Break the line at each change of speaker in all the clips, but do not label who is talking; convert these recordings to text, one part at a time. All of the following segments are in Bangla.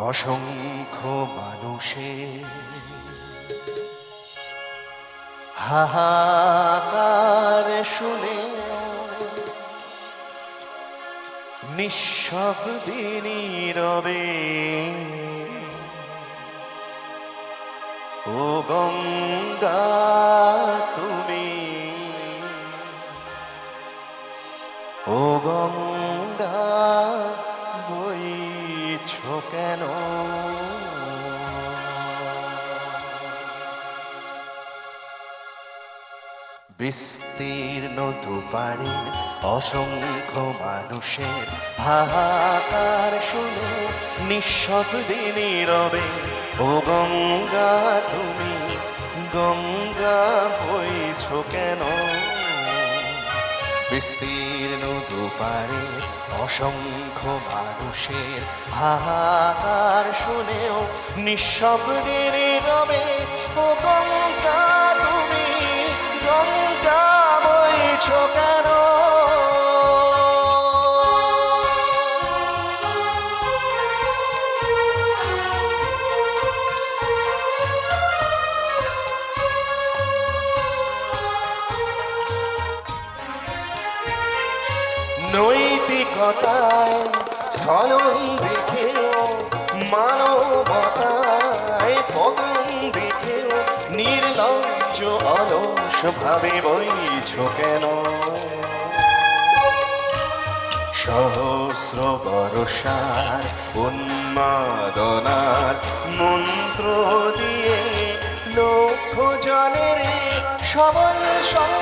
অসংখ্য মানুষের হাহাকার শুনে নিঃশব্দে নীরবে ও গঙ্গা কেন? বিস্তীর্ণ দুপারে অসংখ্য মানুষের হাহাকার শুনে নিঃশব্দে নীরবে ও গঙ্গা, তুমি গঙ্গা বইছ কেন? বিস্তীর্ণ দুপারে অসংখ্য মানুষের হাহাকার শুনেও নিঃশব্দে রবে ও গঙ্গা তুমি গঙ্গা বইছ নৈতিকতায় স্খলন দেখেও মানবতায় পতন দেখেও নির্লজ্জ অলস ভাবে বইছ কেন? সহস্র বরসার উন্মাদনার মন্ত্র দিয়ে লক্ষ জনের সবল সংগ্রামী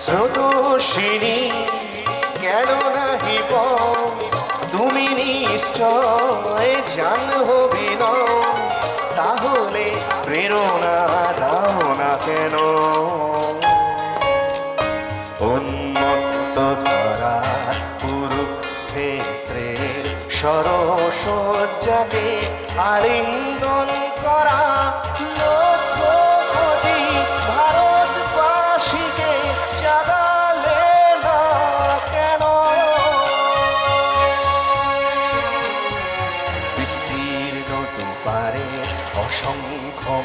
স্রোতস্বিনী কেন নাহিব তুমি নিশ্চয় জান হবি ন তাহলে প্রেরণা দাও না কেন? সরসজ্জাকে আলিঙ্গন